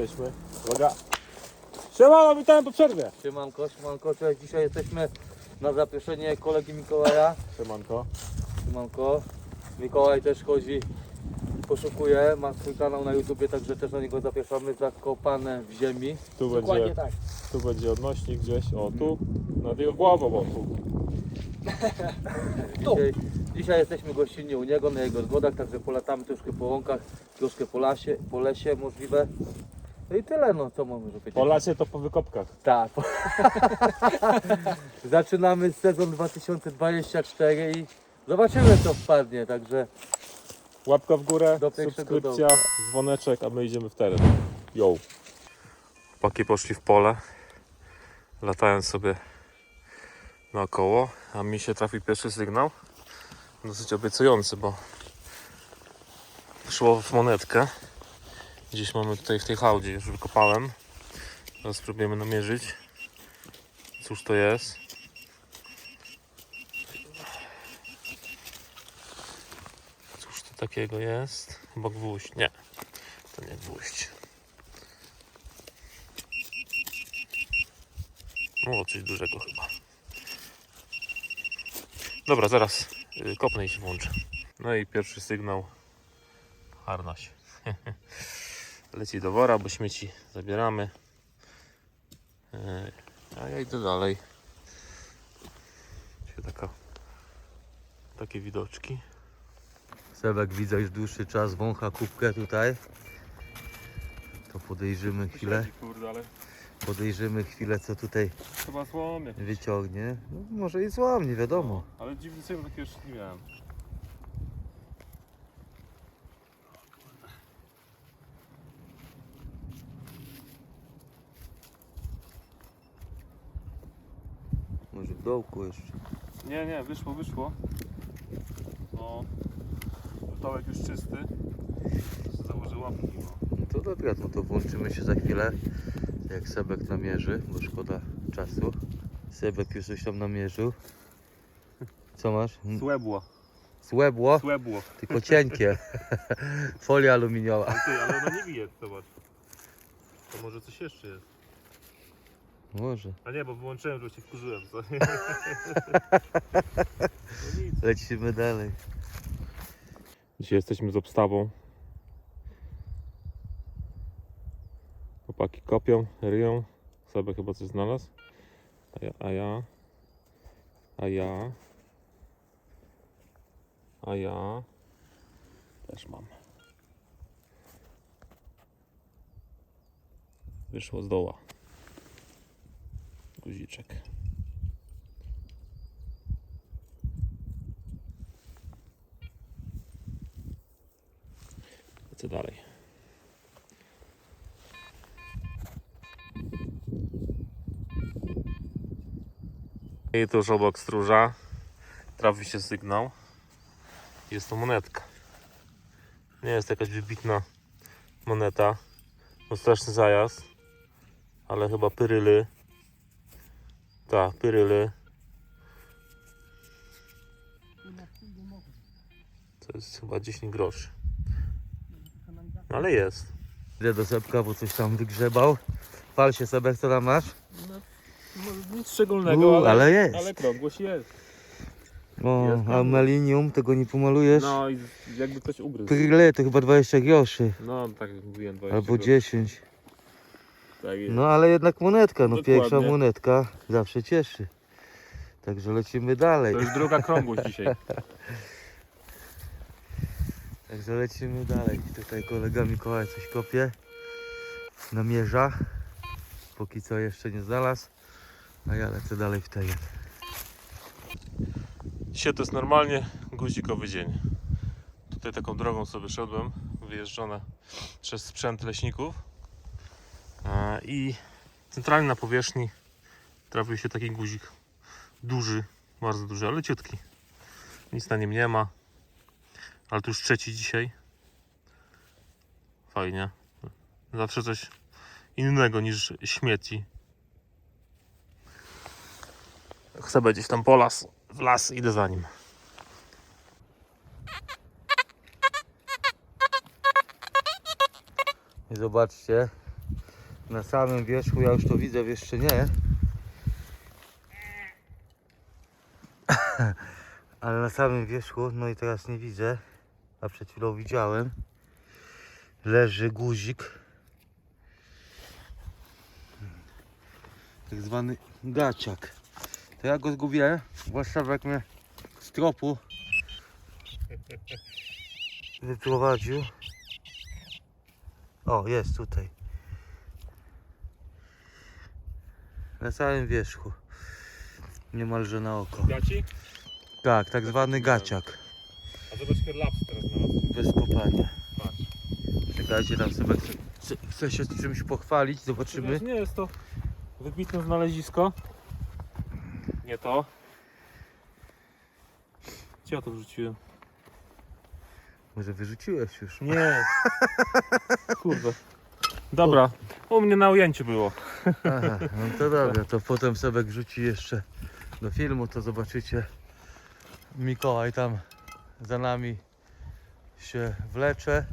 Jesteśmy. Uwaga. Siemano, witam po przerwie. Siemanko, siemanko, cześć. Dzisiaj jesteśmy na zaproszenie kolegi Mikołaja. Siemanko. Siemanko. Mikołaj też chodzi, poszukuje, ma swój kanał na YouTubie, także też na niego zapraszamy. Zakopane w ziemi. Tu Dokładnie będzie, tak. tu będzie odnośnik gdzieś. O, tu. Nad jego głową, o tu. Dzisiaj, dzisiaj jesteśmy gościnnie u niego, na jego zgodach, także polatamy troszkę po łąkach, troszkę po, lasie, po lesie możliwe. No i tyle, no co mamy powiedzieć. Po lasie to po wykopkach. Tak. Zaczynamy sezon 2024 i zobaczymy co wpadnie, także Łapka w górę, Do pierwszego subskrypcja, dzwoneczek, a my idziemy w teren. Yo. Chłopaki poszli w pole, latając sobie naokoło, a mi się trafił pierwszy sygnał. Dosyć obiecujący, bo szło w monetkę. Gdzieś mamy tutaj w tej hałdzie, już wykopałem. Teraz spróbujemy namierzyć. Cóż to jest? Cóż to takiego jest? Chyba gwóźdź. Nie, to nie gwóźdź. No, coś dużego chyba. Dobra, zaraz y, kopnę i się włączę. No i pierwszy sygnał. Harnaś. Leci do wora, bo śmieci zabieramy. Y, A ja idę dalej. Taka, takie widoczki. Sebek widzę już dłuższy czas wącha kubkę tutaj. To podejrzymy chwilę, podejrzymy chwilę co tutaj chyba wyciągnie. No, może i złam, nie wiadomo. Ale dziwny sygnał takiego jeszcze nie miałem. Dołku jeszcze. Nie, nie, wyszło, wyszło. No, dołek już czysty. Założę łapki. No. To dobra, no to włączymy się za chwilę. Jak Sebek namierzy, bo szkoda czasu. Sebek już coś tam namierzył. Co masz? Słebło, Złebło, słebło. tylko cienkie. Folia aluminiowa. Ty, ale ona nie bije, zobacz. To może coś jeszcze jest. Może. A nie, bo wyłączyłem, że się wkurzyłem. Co? no nic. Lecimy dalej. Dzisiaj jesteśmy z obstawą. Chłopaki kopią, ryją. Sobie chyba coś znalazł. A ja, a ja, a ja, a ja też mam. Wyszło z doła. Guziczek. Lecę dalej. I tuż obok stróża trafi się sygnał. Jest to monetka. Nie jest jakaś wybitna moneta. No straszny zajazd. Ale chyba pyryly. Tak, pyryly. To jest chyba 10 groszy. No ale jest. Idę do Sebka, bo coś tam wygrzebał. Pal się Sebek, co tam masz? Nic szczególnego, U, ale, ale jest. ale krągłość jest. O, Jest a tam. melinium, tego nie pomalujesz? No i jakby ktoś ugryzł. Pryle to chyba 20 groszy. No tak jak mówiłem, 20 Albo groszy. 10. Tak jest. No ale jednak monetka, no Dokładnie. pierwsza monetka zawsze cieszy. Także lecimy dalej. To już druga krągłość dzisiaj. Także lecimy dalej. Tutaj kolega Mikołaj coś kopie. Namierza. Póki co jeszcze nie znalazł. A ja lecę dalej w teren. Dzisiaj to jest normalnie guzikowy dzień. Tutaj taką drogą sobie szedłem, wyjeżdżone przez sprzęt leśników. I centralnie na powierzchni trafił się taki guzik. Duży, bardzo duży, ale ciutki. Nic na nim nie ma. Ale to już trzeci dzisiaj. Fajnie. Zawsze coś innego niż śmieci. Chcę gdzieś tam po las, w las, idę za nim. I zobaczcie, Na samym wierzchu, ja już to widzę, jeszcze nie. Ale na samym wierzchu, no i teraz nie widzę, a przed chwilą widziałem, leży guzik. Tak zwany gaciak. To ja go zgubiłem, zwłaszcza jak mnie z tropu wyprowadził. O, jest tutaj. Na samym wierzchu. Niemalże na oko. Gaci? Tak, tak zwany gaciak. A zobacz, laps teraz znalazłem. Bez kopania. Patrz. Czekajcie, tam sobie chcę, chcę, się z czymś pochwalić, zobaczymy. Nie jest to wybitne znalezisko. Nie to. Gdzie ja to wrzuciłem? Może wyrzuciłeś już. Nie. Kurde. Dobra, u mnie na ujęciu było. Aha, no to dobra, to potem sobie wrzuci jeszcze do filmu, to zobaczycie. Mikołaj tam za nami się wlecze.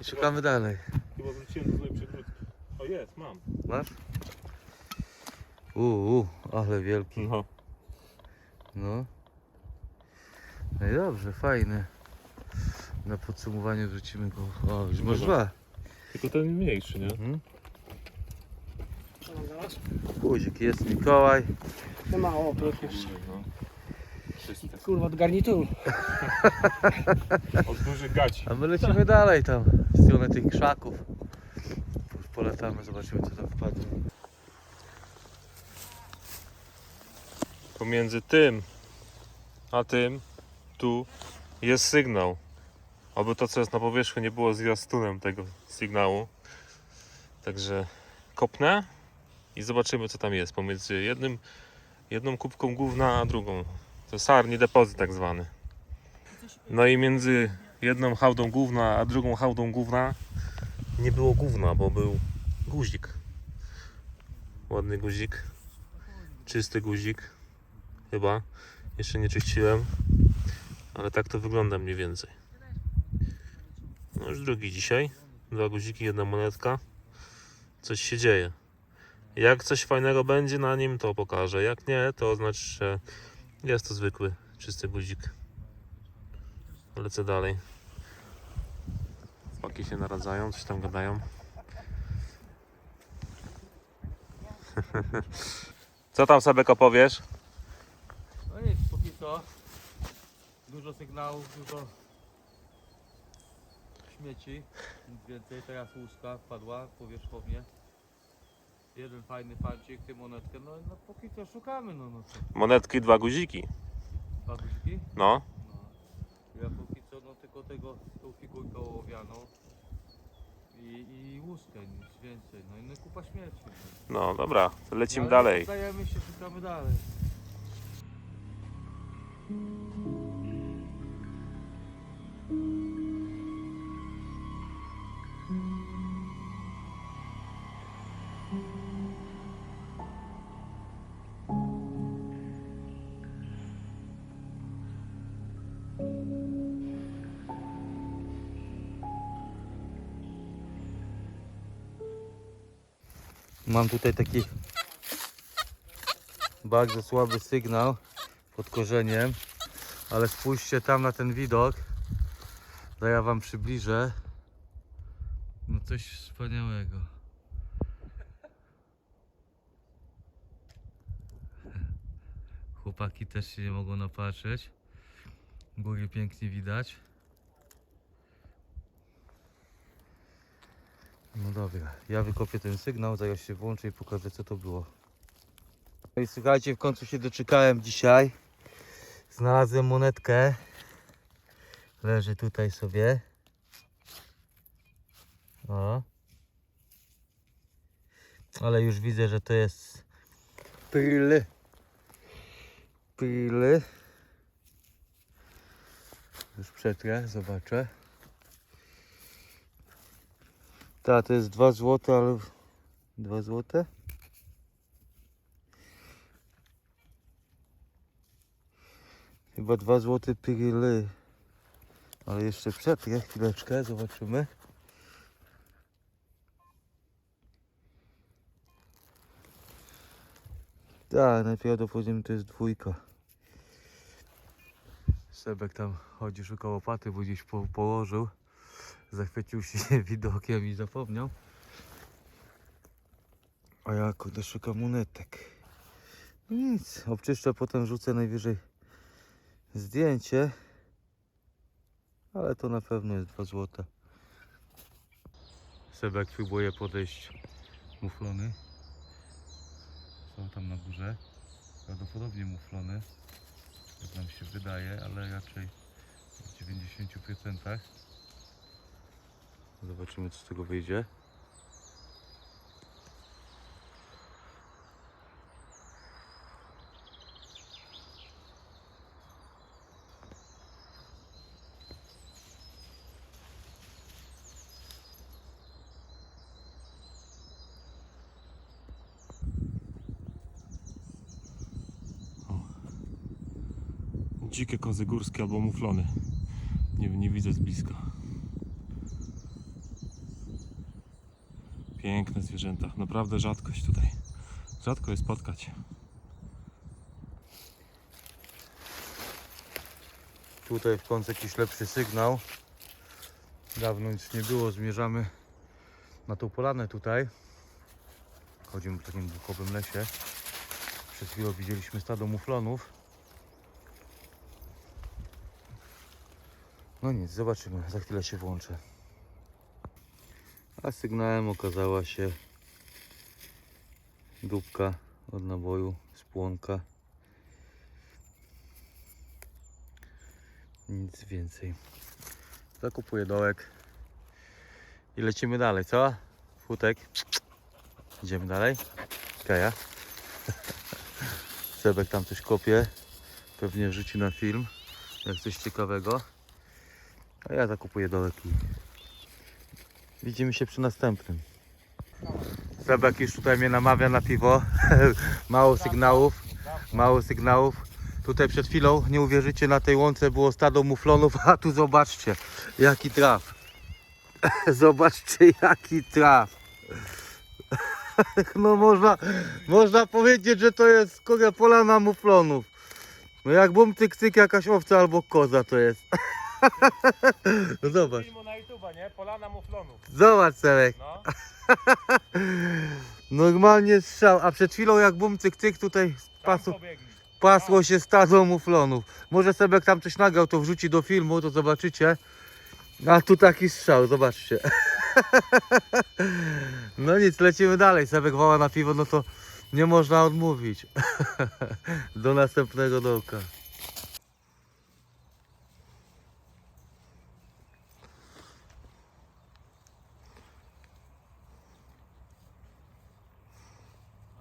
I szukamy dalej. Chyba wrzuciłem do złej przykrótki. O jest, mam. Masz? Uuu, ale wielki. No. No. No i dobrze, fajny. Na podsumowanie wrzucimy go. O, już masz dwa. Tylko ten mniejszy, nie? Mhm. Guzik jest Mikołaj. No mało, to jeszcze. No. Kurwa, od garnituru. Od dużych gaci. A my lecimy dalej tam, w stronę tych krzaków. Już polatamy, zobaczymy co tam wpadnie. Pomiędzy tym a tym, tu jest sygnał. Oby to, co jest na powierzchni, nie było zwiastunem tego sygnału. Także kopnę i zobaczymy, co tam jest pomiędzy jednym, jedną kubką gówna a drugą. To sarni depozyt tak zwany. No i między jedną hałdą gówna a drugą hałdą gówna nie było gówna, bo był guzik. Ładny guzik. Czysty guzik. Chyba. Jeszcze nie czyściłem. Ale tak to wygląda mniej więcej. No już drugi dzisiaj. Dwa guziki, jedna monetka. Coś się dzieje. Jak coś fajnego będzie na nim, to pokażę. Jak nie, to oznacz, że jest to zwykły, czysty guzik. Lecę dalej. Chłopaki się naradzają, coś tam gadają. Co tam sobie powiesz? No nic, póki co. Dużo sygnałów, dużo śmieci. Nic więcej, teraz łuska wpadła powierzchownie. Jeden fajny pancik, ty monetkę, no, no póki co szukamy, no, no co. Monetki, dwa guziki. Dwa guziki? No. No. Ja póki co no tylko tego, tą figurkę ołowianą i, i łuskę, nic więcej. No i no, kupa śmierci. No. No dobra, to lecimy Ale dalej. Zdajemy się, szukamy dalej. Mam tutaj taki bardzo słaby sygnał pod korzeniem, ale spójrzcie tam na ten widok. To ja wam przybliżę. No coś wspaniałego. Chłopaki też się nie mogą napatrzeć. Góry pięknie widać. No dobra, ja wykopię ten sygnał, zaraz się włączę i pokażę co to było. No i słuchajcie, w końcu się doczekałem dzisiaj. Znalazłem monetkę. Leży tutaj sobie. O. Ale już widzę, że to jest pryly. Pryly. Już przetrę, zobaczę. Ta, to jest 2 zł, ale 2 zł? Chyba 2 zł pygly. Ale jeszcze przetrę chwileczkę, zobaczymy. Tak, najprawdopodobniej to jest dwójka. Sebek tam chodzi, szukał łopaty, bo gdzieś po położył. Zachwycił się widokiem i zapomniał. A ja kurde szukam monetek. Nic, obczyszczę, potem rzucę najwyżej zdjęcie. Ale to na pewno jest 2 złote. Sebek próbuje podejść muflony. Są tam na górze. Prawdopodobnie muflony. Jak nam się wydaje, ale raczej w 90%. Zobaczymy co z tego wyjdzie. Dzikie kozy górskie albo muflony. Nie, nie widzę z bliska. Piękne zwierzęta. Naprawdę rzadkość tutaj. Rzadko je spotkać. Tutaj w końcu jakiś lepszy sygnał. Dawno nic nie było, zmierzamy na tą polanę tutaj. Chodzimy po takim buchowym lesie. Przed chwilą widzieliśmy stado muflonów. No nic, zobaczymy, za chwilę się włączę. A sygnałem okazała się dupka od naboju, spłonka. Nic więcej. Zakupuję dołek i lecimy dalej, co? Futek. Idziemy dalej. Kaja. Sebek tam coś kopie. Pewnie wrzuci na film, jak coś ciekawego. A ja zakupuję dołek i widzimy się przy następnym. Sebek już tutaj mnie namawia na piwo. Mało sygnałów. Mało sygnałów. Tutaj przed chwilą, nie uwierzycie, na tej łące było stado muflonów, a tu zobaczcie, jaki traf. zobaczcie, jaki traf. no można, można powiedzieć, że to jest kurde polana muflonów. No jak bum cyk cyk jakaś owca albo koza to jest. no zobacz, Filmu na YouTube, nie? Polana muflonów. zobacz Serek. No. Normalnie strzał, a przed chwilą jak bum cyk cyk tutaj pasu, pasło się stado muflonów. Może Sebek tam coś nagrał, to wrzuci do filmu, to zobaczycie. A tu taki strzał, zobaczcie. No nic, lecimy dalej. Sebek woła na piwo, no to nie można odmówić. Do następnego dołka.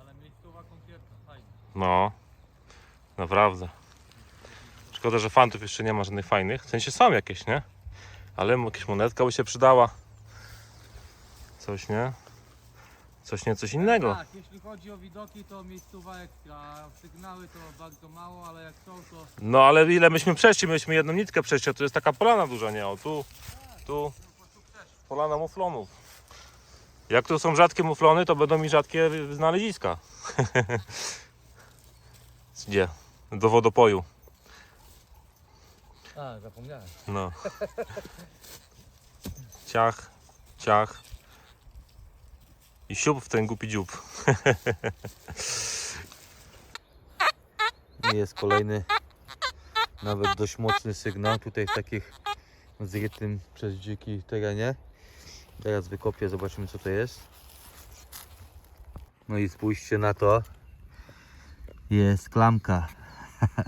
Ale miejscowa konkretna, fajnie. No, naprawdę. Szkoda, że fantów jeszcze nie ma żadnych fajnych. W sensie są jakieś, nie? Ale jakaś monetka by się przydała. Coś, nie? Coś nie, coś innego. Tak, jeśli chodzi o widoki, to miejscowa ekstra. Sygnały to bardzo mało, ale jak są, to No ale ile myśmy przeszli? Myśmy jedną nitkę przeszli, a tu jest taka polana duża, nie? O, tu, tu, polana muflonów. Jak tu są rzadkie muflony, to będą mi rzadkie znaleziska. Gdzie? Do wodopoju. A, zapomniałem. No. Ciach, ciach. I siup w ten głupi dziób. Jest kolejny, nawet dość mocny sygnał tutaj w takich zrytym przez dziki terenie. Teraz wykopię, zobaczymy co to jest. No i spójrzcie na to. Jest klamka.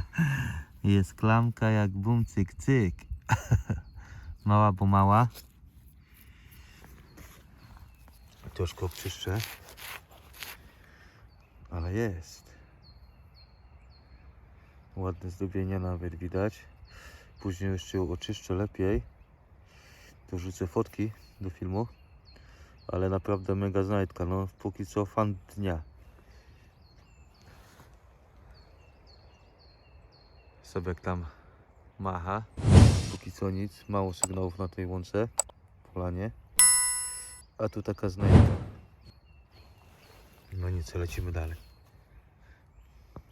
Jest klamka jak bum cyk cyk. Mała, bo mała. Troszkę obczyszczę. Ale jest. Ładne zdobienia nawet widać. Później jeszcze ją oczyszczę lepiej. To rzucę fotki do filmu. Ale naprawdę mega znajdka. No póki co fan dnia. Sebek tam macha. Póki co nic. Mało sygnałów na tej łące. Polanie. A tu taka znajdka. No nic, lecimy dalej.